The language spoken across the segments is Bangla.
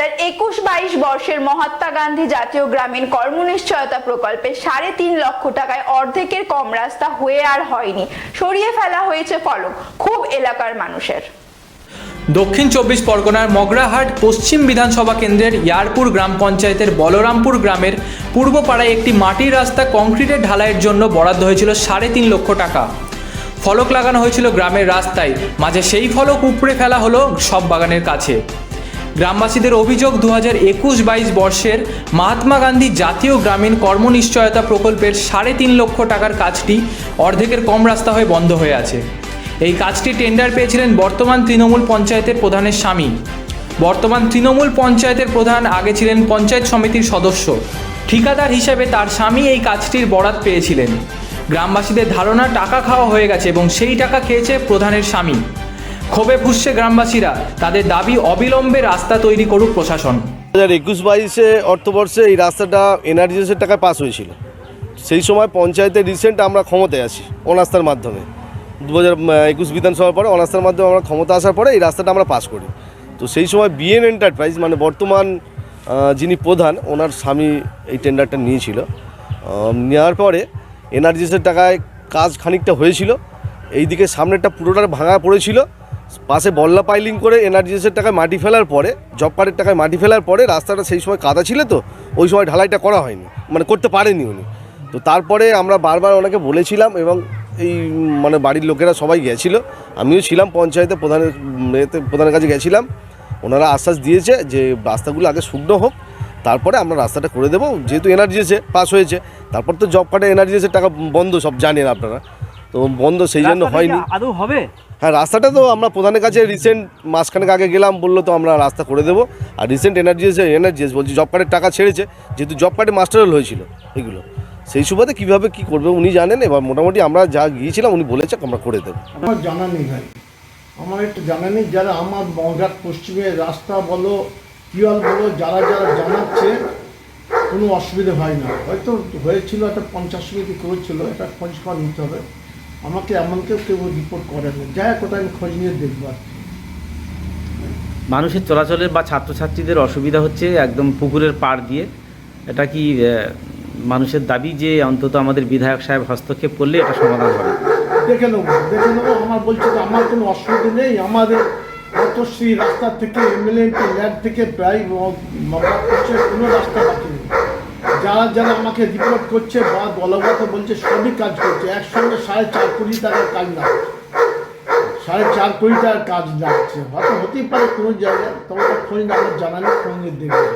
হাজার একুশ বাইশ বর্ষের মহাত্মা গান্ধী জাতীয় গ্রামীণ কর্মনিশ্চয়তা প্রকল্পে সাড়ে তিন লক্ষ টাকায় অর্ধেকের কম রাস্তা হয়ে আর হয়নি। সরিয়ে ফেলা হয়েছে ফলক খুব এলাকার মানুষের। দক্ষিণ চব্বিশ পরগনার মগরাহাট পশ্চিম বিধানসভা কেন্দ্রের ইয়ারপুর গ্রাম পঞ্চায়েতের বলরামপুর গ্রামের পূর্ব পাড়ায় একটি মাটির রাস্তা কংক্রিটের ঢালাইয়ের জন্য বরাদ্দ হয়েছিল সাড়ে তিন লক্ষ টাকা। ফলক লাগানো হয়েছিল গ্রামের রাস্তায়, মাঝে সেই ফলক উপড়ে ফেলা হলো সব বাগানের কাছে। গ্রামবাসীদের অভিযোগ দু হাজার একুশ বাইশ বর্ষের মহাত্মা গান্ধী জাতীয় গ্রামীণ কর্মনিশ্চয়তা প্রকল্পের সাড়ে তিন লক্ষ টাকার কাজটি অর্ধেকের কম রাস্তা হয়ে বন্ধ হয়ে আছে। এই কাজটি টেন্ডার পেয়েছিলেন বর্তমান তৃণমূল পঞ্চায়েতের প্রধানের স্বামী। বর্তমান তৃণমূল পঞ্চায়েতের প্রধান আগে ছিলেন পঞ্চায়েত সমিতির সদস্য। ঠিকাদার হিসেবে তার স্বামী এই কাজটির বরাত পেয়েছিলেন। গ্রামবাসীদের ধারণা টাকা খাওয়া হয়ে গেছে এবং সেই টাকা খেয়েছে প্রধানের স্বামী। ক্ষোভে ফুসছে গ্রামবাসীরা। তাদের দাবি অবিলম্বে রাস্তা তৈরি করুক প্রশাসন। দু হাজার একুশ বাইশে অর্থবর্ষে এই রাস্তাটা এনআরজিএসের টাকায় পাস হয়েছিল। সেই সময় পঞ্চায়েতে রিসেন্ট আমরা ক্ষমতায় আসি অনাস্থার মাধ্যমে। দু হাজার একুশ বিধানসভার পরে অনাস্থার মাধ্যমে আমরা ক্ষমতা আসার পরে এই রাস্তাটা আমরা পাস করি। তো সেই সময় বিএন এন্টারপ্রাইজ মানে বর্তমান যিনি প্রধান, ওনার স্বামী এই টেন্ডারটা নিয়েছিল। নেওয়ার পরে এনআরজিএসের টাকায় কাজ খানিকটা হয়েছিল। এইদিকে সামনেরটা পুরোটা ভাঙা পড়েছিল। পাশে বল্লা পাইলিং করে এনআরজিএসের টাকায় মাটি ফেলার পরে জব কার্ডের টাকায় মাটি ফেলার পরে রাস্তাটা সেই সময় কাদা ছিল তো, ওই সময় ঢালাইটা করা হয়নি মানে করতে পারেনি উনি। তো তারপরে আমরা বারবার ওনাকে বলেছিলাম এবং এই মানে বাড়ির লোকেরা সবাই গেছিল, আমিও ছিলাম পঞ্চায়েতে প্রধানের প্রধানের কাছে গেছিলাম। ওনারা আশ্বাস দিয়েছে যে রাস্তাগুলো আগে শুকনো হোক, তারপরে আমরা রাস্তাটা করে দেবো, যেহেতু এনআরজিএসে পাস হয়েছে, তারপর তো জব কার্ডে এনআরজিএসের টাকা বন্ধ, সব জানেন আপনারা। তো বন্ধ সেই জন্য হয়নি। আদৌ হবে? হ্যাঁ রাস্তাটা তো আমরা প্রধানের কাছে রিসেন্ট মাসখানেক আগে গেলাম বলল তো আমরা রাস্তা করে দেবো। আর রিসেন্ট এনার্জিএস এনার্জিএস বলছি জব কার্ডের টাকা ছেড়েছে যেহেতু জব কার্ডে মাস্টারল হয়েছিল এগুলো। সেই সুবাদে কীভাবে কী করবে উনি জানেন এবার মোটামুটি আমরা যা গিয়েছিলাম উনি বলেছে আমরা করে দেবো। আমার জানা নেই ভাই। আমার একটু জানা নেই যারা আমার বঙ্গার পশ্চিমে রাস্তা বলো টিওয়াল বলো যারা যারা জানাচ্ছে কোনো অসুবিধা হয় না। হয়তো হয়েছিল একটা পঞ্চাশ সমিতি করেছিল এটা খোঁজ খবর নিতে হবে। আমাকে এমন কেউ কেউ রিপোর্ট করেনি যাই কোথায় আমি খোঁজ নিয়ে দেখব আর কি। মানুষের চলাচলের বা ছাত্রছাত্রীদের অসুবিধা হচ্ছে একদম পুকুরের পাড় দিয়ে। এটা কি মানুষের দাবি যে অন্তত আমাদের বিধায়ক সাহেব হস্তক্ষেপ করলে এটা সমাধান হবে? দেখে নেব দেখে নেব। আমার বলছে যে আমার কোনো অসুবিধা নেই। আমাদের পথশ্রী রাস্তা থেকে এমএলএ ল্যাব থেকে প্রায় কোনো রাস্তা বাকি নেই। যারা যারা আমাকে রিপোর্ট করছে বা বলবত বলছে, সবই কাজ করছে। একসঙ্গে সাড়ে চার কোটি টাকার কাজ না সাড়ে চার কোটি টাকার কাজ যাচ্ছে হয়তো হতেই পারে কোনো জায়গায়। তবে তো খোঁজ না, আমার জানা নেই খোঁজ নিয়ে দেখবে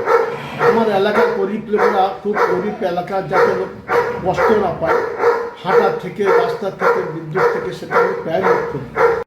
আমার এলাকার গরিব লোকেরা, খুব গরিব এলাকা, যাতে কষ্ট না পায়, হাঁটা থেকে, রাস্তা থেকে, বিদ্যুৎ থেকে, সেটা আমি প্রায় করি।